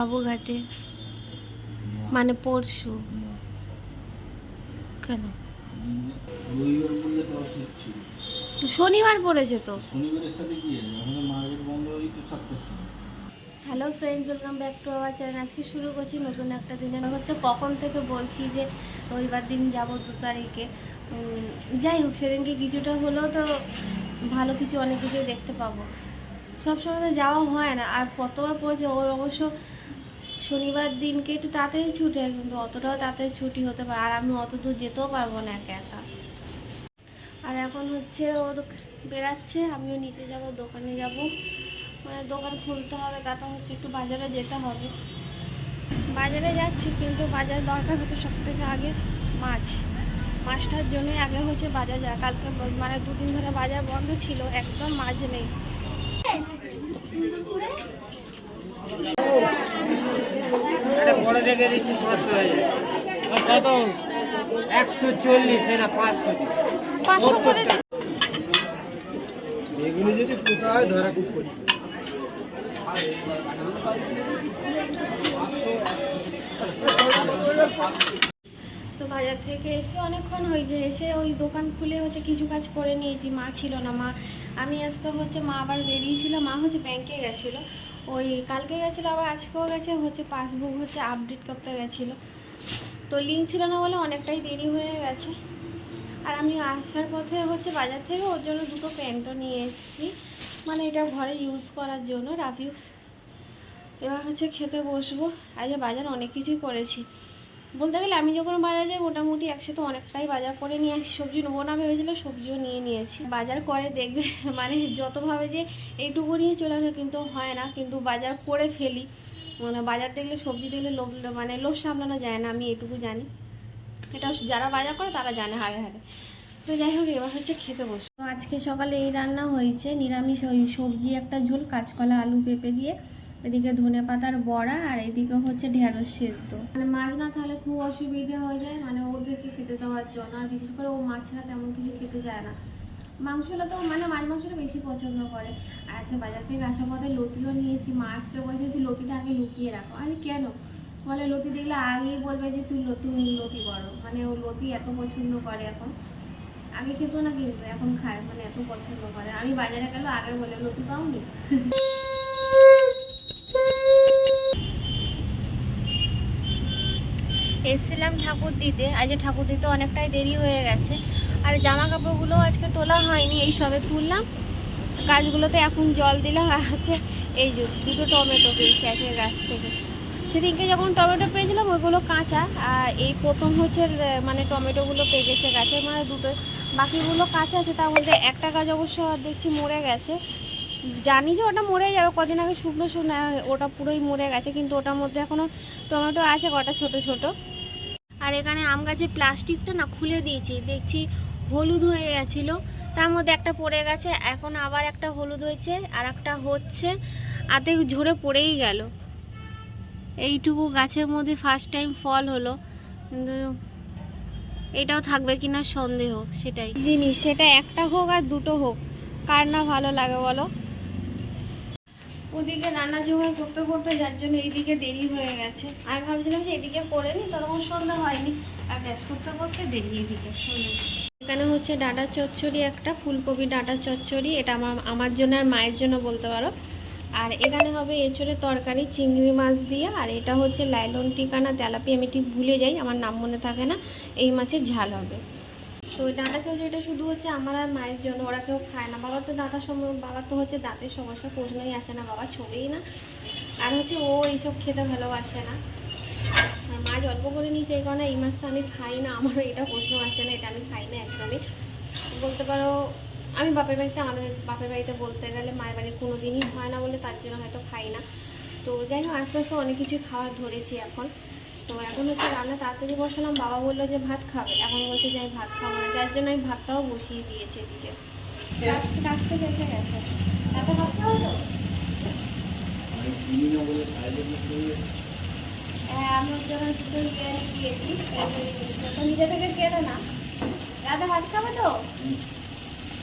বাবুঘাটে মানে পরশু। কেন? শনিবার পড়েছে তো। হয় hello friends welcome back to our channel আজকে শুরু করছি নতুন একটা দিনে। হচ্ছে কখন থেকে বলছি যে রবিবার দিন যাব দু তারিখে। যাই হোক, সেদিনকে কিছুটা হলেও তো ভালো কিছু, অনেক কিছু দেখতে পাবো। সবসময় তো যাওয়া হয় না। আর কতবার পড়েছে ওর অবশ্য শনিবার দিনকে একটু তাড়াতাড়ি ছুটি হয়, কিন্তু অতটাও তাড়াতাড়ি ছুটি হতে পারে আর আমি অত দূর যেতেও পারব না একা একা। আর এখন হচ্ছে ওর বেরাচ্ছে, আমিও নিচে যাব, দোকানে যাব। মানে দোকান খুলতে হবে, তারপর হচ্ছে একটু বাজারে যেতে হবে। বাজারে যাচ্ছি, কিন্তু বাজার দরকার হচ্ছে সব থেকে আগে মাছ। মাছটার জন্যই আগে হচ্ছে বাজার যা কালকে মানে দুদিন ধরে বাজার বন্ধ ছিল, একদম মাছ নেই। পরে দেখে দিচ্ছি পাঁচশো হয়ে যায়? কত? একশো চল্লিশ এটা পাঁচশো পাঁচশো করে দে। এগুলি যদি কোথায় ধরা খুব করি তো বাজার থেকে এসে অনেকক্ষণ ওই হয়েছে এসে ওই দোকান খুলে হচ্ছে কিছু কাজ করে নিয়েছি। মা ছিল না মা। আমি আসতে হচ্ছে মা আবার বেরিয়েছিল মা হচ্ছে ব্যাংকে গেছিল। ওই কালকে গেছিল, আবার আজকেও গেছে, হচ্ছে পাসবুক হচ্ছে আপডেট করতে গেছিল। তো লিঙ্ক ছিল না বলে অনেকটাই দেরি হয়ে গেছে। আর আমি আসার পথে হচ্ছে বাজার থেকে ওর জন্য দুটো প্যান্টও নিয়ে এসেছি। মানে এটা ঘরে ইউজ করার জন্য রাফ ইউজ এবার হচ্ছে খেতে বসবো। আজ বাজার অনেক কিছুই করেছি। বলতে গেলে আমি যখন বাজার যাই, মোটামুটি একসাথে অনেকটাই বাজার করে নিয়ে আসি। সবজি নেব না ভেবেছিলাম সবজিও নিয়ে নিয়েছি। বাজার করে দেখবে মানে যতভাবে যে এইটুকু নিয়ে চলে আসে কিন্তু হয় না, কিন্তু বাজার করে ফেলি। মানে বাজার দেখলে, সবজি দেখলে লোভ মানে লোভ সামলানো যায় না, আমি এটুকু জানি। এটা যারা বাজার করে তারা জানে হারে হারে। তো যাই হোক, এবার হচ্ছে খেতে বসে। তো আজকে সকালে এই রান্না হয়েছে, নিরামিষ ওই সবজি, একটা ঝোল, কাঁচকলা, আলু, পেঁপে দিয়ে। এদিকে ধনে পাতার বড়া আর এদিকে হচ্ছে ঢেঁড়স সেদ্ধ। মানে মাছ না তাহলে খুব অসুবিধে হয়ে যায় মানে ওদেরকে খেতে দেওয়ার জন্য, আর বিশেষ করে ও মাছ ছাড়া তেমন কিছু খেতে চায় না। মাংসটা তো মানে মাছ মাংসটা বেশি পছন্দ করে। আজকে বাজার থেকে আসার পথে লতিও নিয়েছি মাছকে বলছে তুই লতিটা আগে লুকিয়ে রাখো। আরে কেন? বলে লতি দেখলে আগেই বলবে যে তুই লতি লতি করো। মানে ও লতি এত পছন্দ করে এখন। আগে খেতো না কিন্তু, এখন খায় মানে এত পছন্দ করে। আমি বাজারে গেলে, আগে বলে লতি পাওনি। এসেছিলাম ঠাকুর দিতে। আজ ঠাকুর দিতে অনেকটাই দেরি হয়ে গেছে। আর জামা কাপড়গুলো আজকে তোলা হয়নি, এই সবে তুললাম। গাছগুলোতে এখন জল দিলাম, আর হচ্ছে এই যে দুটো টমেটো পেয়েছি আজকে গাছ থেকে। সেদিনকে যখন টমেটো পেয়েছিলাম, ওইগুলো কাঁচা, আর এই প্রথম হচ্ছে মানে টমেটোগুলো পেকেছে গাছে মানে দুটো। বাকিগুলো কাঁচা আছে, তার মধ্যে একটা গাছ অবশ্য দেখছি মরে গেছে। জানি যে ওটা মরে যাবে, কদিন আগে শুকনো শুকনো ওটা পুরোই মরে গেছে, কিন্তু ওটার মধ্যে এখনও টমেটো আছে, কটা ছোট ছোট। আর এখানে আম গাছের প্লাস্টিকটা না খুলে দিয়েছি। দেখছি হলুদ হয়ে গেছিল। তার মধ্যে একটা পড়ে গেছে, এখন আবার একটা হলুদ হয়েছে আর একটা হচ্ছে আতে ঝরে পড়েই গেল। এইটুকু গাছের মধ্যে ফার্স্ট টাইম ফল হলো, কিন্তু এটাও থাকবে কিনা সন্দেহ, সেটাই। জিনিস, সেটা একটা হোক আর দুটো হোক, কার না ভালো লাগে বলো? ওদিকে রান্না জোগাড় করতে করতে যার জন্য এইদিকে দেরি হয়ে গেছে। আমি ভাবছিলাম যে এদিকে করে নি ততক্ষণ সন্ধ্যা হয়নি। আর ড্যাশ করতে করতে দেরি এদিকে। সন্ধ্যা এখানে হচ্ছে ডাঁটা চচ্চড়ি একটা, ফুলকপি ডাঁটা চচ্চড়ি। এটা আমার আমার জন্য আর মায়ের জন্য বলতে পারো। আর এখানে হবে এঁচড়ের তরকারি, চিংড়ি মাছ দিয়ে। আর এটা হচ্ছে লাইলন টিকানা তেলাপি আমি ঠিক ভুলে যাই, আমার নাম মনে থাকে না। এই মাছের ঝাল হবে। তো ওই ডাঁটা চচ্চড়িটা শুধু হচ্ছে আমার আর মায়ের জন্য, ওরা কেউ খায় না। বাবার তো দাঁতার সম, বাবার তো হচ্ছে দাঁতের সমস্যা প্রশ্নই আসে না, বাবা ছোবেই না। আর হচ্ছে ও এইসব খেতে ভালোবাসে না। আর মা জন্ম করে নিয়েছে এই কারণে এই মাছটা আমি খাই না আমারও এটা প্রশ্ন আসে না, এটা আমি খাই না একদমই। বলতে পারো, আমি বাপের বাড়িতে, আমাদের বাপের বাড়িতে বলতে গেলে মায়ের বাড়ি কোনো দিনই হয় না বলে তার জন্য হয়তো খাই না। তো যাই হোক, আস্তে আস্তে অনেক কিছুই খাওয়ার ধরেছি এখন। তো এখন হচ্ছে রান্না তাড়াতাড়ি বসালাম বাবা বলল যে ভাত খাবে। এখন বলছে যে আমি ভাত খাব না যার জন্য আমি ভাতটাও বসিয়ে দিয়েছি এদিকে। রাখতে রাখতে বেঁচে গেছে। এত ভাত তো? হ্যাঁ আমি দুটো বিরিয়ানি দিয়েছি। তো নিজে থেকে কেনো না রাতে ভাত খাবে তো?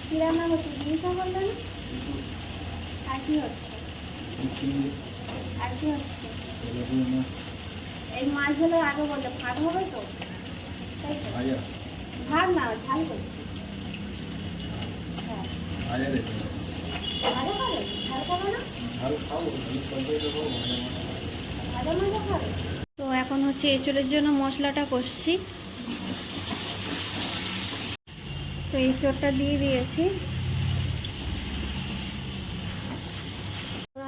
কী রান্না হচ্ছে? জিনিস বলল না আর কি হচ্ছে? চিনি। আর কি হচ্ছে? মাছ এই আগে বলতে ভাত হবে তো? ভাত না ঝাল করছি। হ্যাঁ। মাছ তো এখন হচ্ছে এঁচড়ের জন্য মশলাটা কষছি। তো এঁচড়টা দিয়ে দিয়েছি।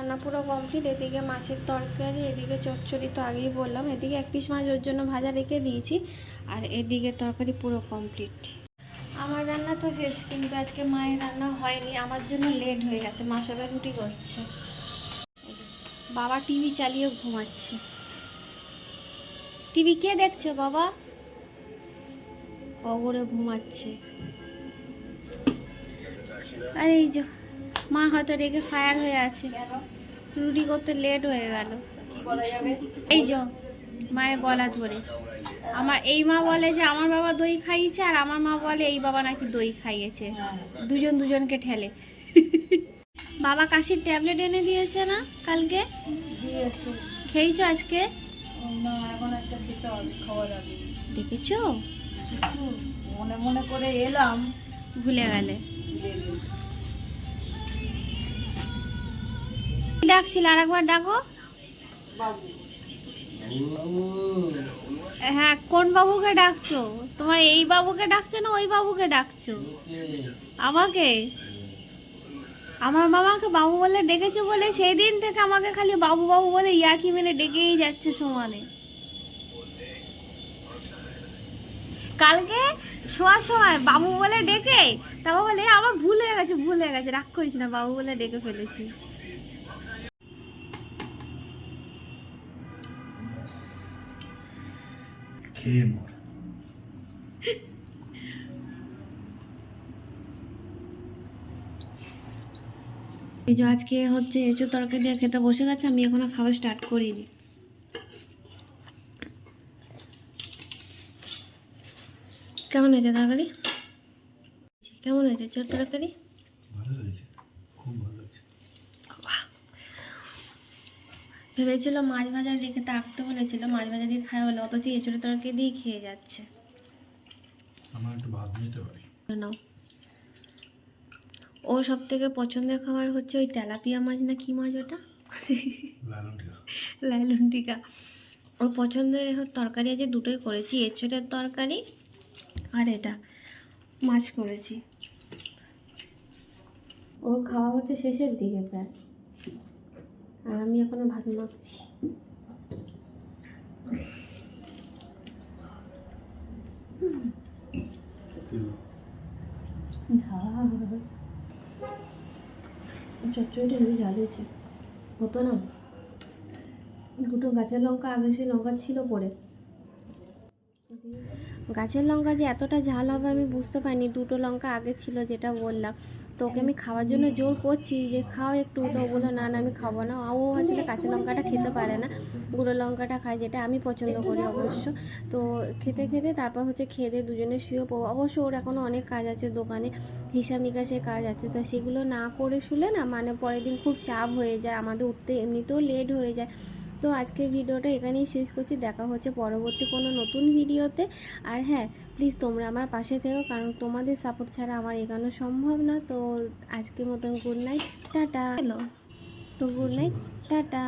রান্না পুরো কমপ্লিট এদিকে মাছের তরকারি, এদিকে চচ্চড়ি তো আগেই বললাম, এদিকে এক পিস মাছ ওর জন্য ভাজা রেখে দিয়েছি, আর এদিকে তরকারি পুরো কমপ্লিট আমার রান্না তো শেষ, কিন্তু আজকে মায়ের রান্না হয়নি, আমার জন্য লেট হয়ে গেছে, মা সবাই রুটি করছে। বাবা টিভি চালিয়ে ঘুমাচ্ছে। টিভি কে দেখছে বাবা? অগরে ঘুমাচ্ছে। আর এই যে, মা হয়তো রেগে ফায়ার হয়ে আছে। রুটি করতে লেট হয়ে গেল। এই যে মায়ের গলা ধরে। আমার এই মা বলে যে আমার বাবা দই খাইয়েছে আর আমার মা বলে এই বাবা নাকি দই খাইয়েছে। দুজন দুজনকে ঠেলে। বাবা কাশির ট্যাবলেট এনে দিয়েছে না কালকে? খেয়েছো আজকে? দেখেছ? মনে মনে করে এলাম। ভুলে গেলে। ডাকছিল আর একবার ডাকো। হ্যাঁ কোন বাবুকে ডাকছো? তোমার এই বাবুকে ডাকছো না ওই বাবুকে ডাকছো? আমাকে? আমার মামাকে বাবু বলে ডেকেছো বলে সেই দিন থেকে আমাকে খালি বাবু বাবু বলে ইয়াকি মেরে ডেকেই যাচ্ছে সমানে। কালকে শোয়ার সময় বাবু বলে ডেকে তারপর বলে "এ, আমার ভুল হয়ে গেছে ভুল হয়ে গেছে রাগ করিস না বাবু বলে ডেকে ফেলেছি। খেয়ে মর এই যে আজকে হচ্ছে এঁচো তরকারি দিয়ে খেতে বসে গেছে আমি এখনও খাবার স্টার্ট করিনি। কেমন হয়েছে তরকারি? কেমন হয়েছে এঁচোর তরকারি? ভালো লাগছে খুব ভালো লাগছে ভেবেছিল মাছ ভাজা রেখে তাকতে বলেছিল মাছ ভাজা দিয়ে খাওয়া হলো অথচ এঁচোড়ের তরকারি দিয়ে খেয়ে যাচ্ছে। আমার একটু ভাত নিতে পারি। নাও। ও সব থেকে পছন্দের খাবার হচ্ছে ওই তেলাপিয়া মাছ না কি মাছ ওটা? লালন টিকা ওর পছন্দের তরকারি আছে দুটোই করেছি এঁচড়ের তরকারি আর এটা। মাছ করেছি। ওর খাওয়া হচ্ছে শেষের দিকে প্রায়। আর আমি এখনও ভাত মাখছি। চচ্চড়িটা হেবি ঝাল হয়েছে। হতো না? দুটো গাছের লঙ্কা, আগে সেই লঙ্কা ছিল পড়ে গাছের লঙ্কা যে এতটা ঝাল হবে আমি বুঝতে পারিনি। দুটো লঙ্কা আগে ছিল যেটা বললাম। তো ওকে আমি খাওয়ার জন্য জোর করছি যে খাও একটু। তো বলল, না না, আমি খাব না। ও আসলে কাঁচা লঙ্কাটা খেতে পারে না। গুঁড়ো লঙ্কাটা খায় যেটা আমি পছন্দ করি অবশ্য। তো খেতে খেতে তারপর হচ্ছে খেয়ে দিয়ে দুজনে শুয়ে পড়ব। অবশ্য ওর এখনও অনেক কাজ আছে দোকানে, হিসাব নিকাশের কাজ আছে। তো সেগুলো না করে শুলে না মানে পরের দিন খুব চাপ হয়ে যায়। আমাদের উঠতে এমনিতেও লেট হয়ে যায়। তো আজকের ভিডিওটা এখানেই শেষ করছি। দেখা হচ্ছে পরবর্তী কোনো নতুন ভিডিওতে। আর হ্যাঁ প্লিজ তোমরা আমার পাশে থেকো কারণ তোমাদের সাপোর্ট ছাড়া আমার এগানো সম্ভব না। তো আজকের মতন গুড নাইট টাটা। হ্যালো। তো গুড নাইট টাটা।